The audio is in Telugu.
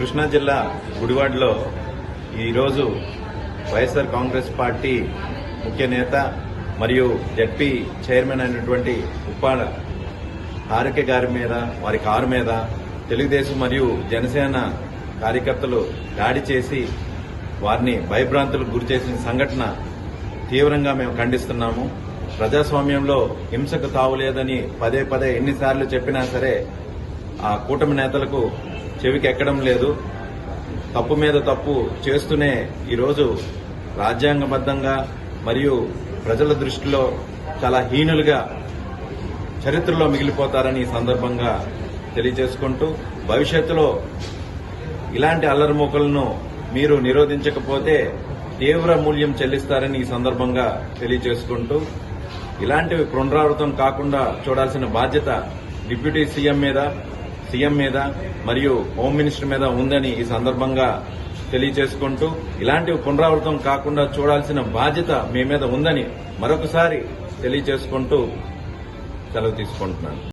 కృష్ణా జిల్లా గుడివాడలో ఈరోజు వైఎస్ఆర్ కాంగ్రెస్ పార్టీ ముఖ్య నేత మరియు జడ్పీ చైర్మన్ అయినటువంటి ఉప్పాడ హారిక గారి మీద వారి కారు మీద తెలుగుదేశం మరియు జనసేన కార్యకర్తలు దాడి చేసి వారిని భయభ్రాంతులకు గురి చేసిన సంఘటన తీవ్రంగా మేము ఖండిస్తున్నాము. ప్రజాస్వామ్యంలో హింసకు తావులేదని పదే పదే ఎన్నిసార్లు చెప్పినా సరే ఆ కూటమి నేతలకు చెవికి ఎక్కడం లేదు. తప్పు మీద తప్పు చేస్తూనే ఈరోజు రాజ్యాంగబద్ధంగా మరియు ప్రజల దృష్టిలో చాలా హీనులుగా చరిత్రలో మిగిలిపోతారని సందర్భంగా తెలియజేసుకుంటూ భవిష్యత్తులో ఇలాంటి అల్లరిమూకలను మీరు నిరోధించకపోతే తీవ్ర మూల్యం చెల్లిస్తారని ఈ సందర్భంగా తెలియజేసుకుంటూ ఇలాంటివి పునరావృతం కాకుండా చూడాల్సిన బాధ్యత డిప్యూటీ సీఎం మీద సీఎం మీద మరియు హోమ్ మినిస్టర్ మీద ఉందని ఈ సందర్భంగా తెలియజేసుకుంటూ ఇలాంటివి పునరావృతం కాకుండా చూడాల్సిన బాధ్యత మీ మీద ఉందని మరొకసారి తెలియజేసుకుంటూ సెలవు తీసుకుంటున్నాను.